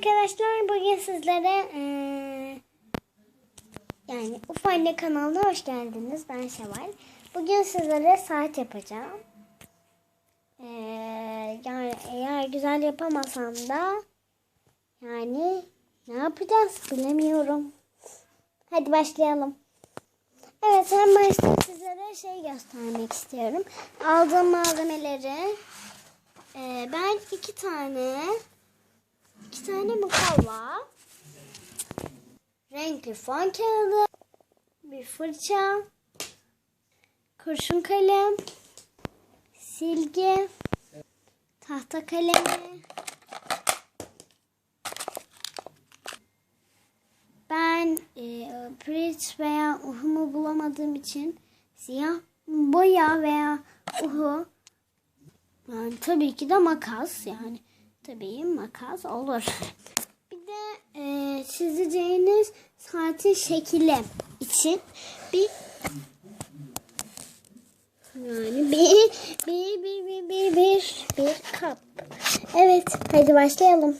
arkadaşlar bugün sizlere eee, yani Uf Anne kanalına hoş geldiniz. Ben Şevval. Bugün sizlere saat yapacağım. Eee, yani eğer güzel yapamasam da yani ne yapacağız bilemiyorum. Hadi başlayalım. Evet en başta sizlere şey göstermek istiyorum. Aldığım malzemeleri eee, ben iki tane tane mukavva, renkli fon kağıdı, bir fırça, kurşun kalem, silgi, tahta kalemi, ben e, pirinç veya uhumu bulamadığım için siyah boya veya uhu yani tabii ki de makas yani tabii makas olur. Bir de e, çizeceğiniz saatin şekli için bir yani bir bir bir bir bir bir bir kap. Evet hadi başlayalım.